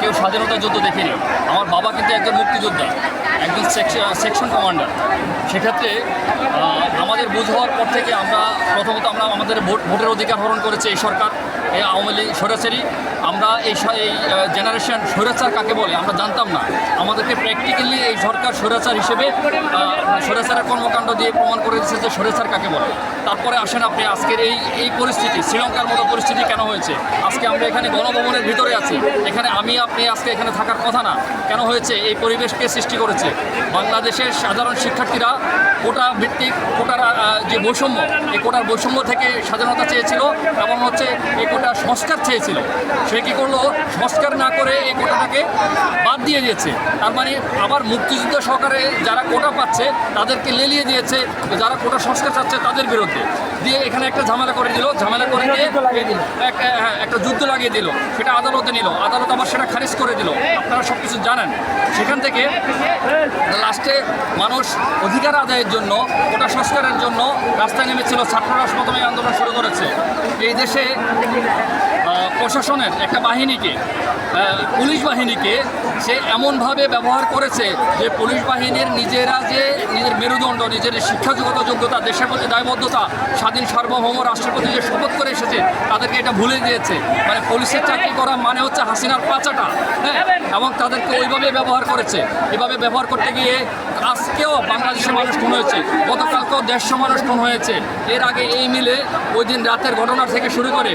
কেউ স্বাধীনতা যুদ্ধ দেখিনি। আমার বাবা কিন্তু একজন মুক্তিযোদ্ধা, একজন সেকশন কমান্ডার সেক্ষেত্রে আমাদের বুঝ হওয়ার পর থেকে আমরা প্রথমত আমরা আমাদের ভোট, ভোটের অধিকার হরণ করেছে এই সরকার। এই আওয়ামী লীগ স্বৈরাচারী, আমরা এই এই জেনারেশন স্বৈরাচার কাকে বলে? আমরা জানতাম না। আমাদেরকে প্র্যাকটিক্যালি এই সরকার স্বৈরাচার হিসেবে স্বৈরাচারের কর্মকাণ্ড দিয়ে প্রমাণ করে দিচ্ছে যে স্বৈরাচার কাকে বলে। তারপরে আসেন আপনি আজকের এই এই পরিস্থিতি, শ্রীলঙ্কার মতো পরিস্থিতি কেন হয়েছে? আজকে আমরা এখানে গণভবনের ভিতরে আছি। এখানে আমি, আপনি আজকে এখানে থাকার কথা না। কেন হয়েছে? এই পরিবেশকে সৃষ্টি করেছে। বাংলাদেশের সাধারণ শিক্ষার্থীরা কোটা ভিত্তিক, কোটার যে বৈষম্য, এই কোটার বৈষম্য থেকে স্বাধীনতা চেয়েছিল। এবং হচ্ছে এই কোটার সংস্কার চেয়েছিল। সে কী করল? সংস্কার না করে এই কোটাটাকে বাদ দিয়ে দিয়েছে। তার মানে আবার মুক্তিযুদ্ধ সহকারে যারা কোটা পাচ্ছে তাদেরকে লেলিয়ে দিয়েছে। যারা কোটা সংস্কার চাচ্ছে তাদের বিরুদ্ধে। দিয়ে এখানে একটা ঝামেলা করে দিল। ঝামেলা করে দিয়ে এক- হ্যাঁ, একটা যুদ্ধ লাগিয়ে দিল। সেটা আদালতে নিল। আদালত আবার সেটা খারিজ করে দিল। আপনারা সব কিছু জানেন। সেখান থেকে লাস্টে মানুষ অধিকার আদায়ের জন্য কোটা সংস্কারের জন্য রাস্তায় নেমেছিল। ছাত্ররা প্রথমে আন্দোলন শুরু করেছে। এই দেশে প্রশাসনের একটা বাহিনীকে পুলিশ বাহিনীকে সে এমনভাবে ব্যবহার করেছে যে পুলিশ বাহিনীর নিজেরা যে নিজের মেরুদণ্ড, নিজের শিক্ষাগত যোগ্যতা দেশের প্রতি দায়বদ্ধতা, স্বাধীন সার্বভৌম রাষ্ট্রের প্রতি যে শপথ করে এসেছে, তাদেরকে এটা ভুলে দিয়েছে মানে পুলিশের চাকরি করা মানে হচ্ছে হাসিনার পাচাটা হ্যাঁ? এবং তাদেরকে ওইভাবে ব্যবহার করেছে। এভাবে ব্যবহার করতে গিয়ে আজকেও বাংলাদেশের মানুষ খুন হয়েছে। গতকালকেও দেড়শো মানুষ খুন হয়েছে। এর আগে এই মিলে ওই দিন রাতের ঘটনা থেকে শুরু করে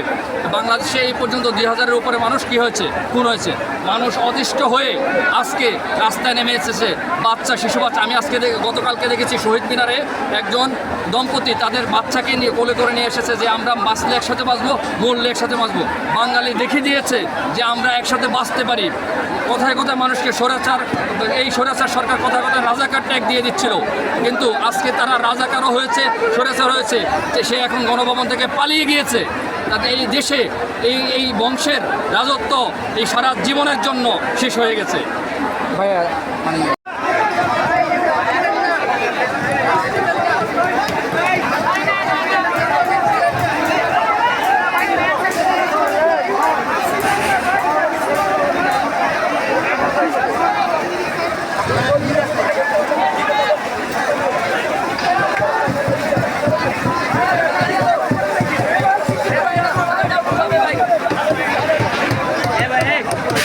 বাংলাদেশে এই পর্যন্ত দুই হাজারের উপরে মানুষ কি হয়েছে? খুন হয়েছে। মানুষ অতিষ্ঠ হয়ে আজকে রাস্তায় নেমে এসেছে। বাচ্চা, শিশু বাচ্চা। আমি আজকে গতকালকে দেখেছি শহীদ মিনারে একজন দম্পতি তাদের বাচ্চাকে নিয়ে কোলে করে নিয়ে এসেছে যে আমরা বাঁচলে একসাথে বাঁচবো, মরলে একসাথে বাঁচবো। বাঙালি দেখিয়ে দিয়েছে যে আমরা একসাথে বাঁচতে পারি। কোথায় কোথায় মানুষকে স্বৈরাচার এই স্বৈরাচার সরকার কোথায় কোথায় রাজাকার ট্যাগ দিয়ে দিচ্ছিল। কিন্তু আজকে তারা রাজাকারও হয়েছে, সরেছে হয়েছে যে সে এখন গণভবন থেকে পালিয়ে গিয়েছে। তাতে এই দেশে, এই এই বংশের রাজত্ব এই সারা জীবনের জন্য শেষ হয়ে গেছে। ভাইয়া মানে Thanks.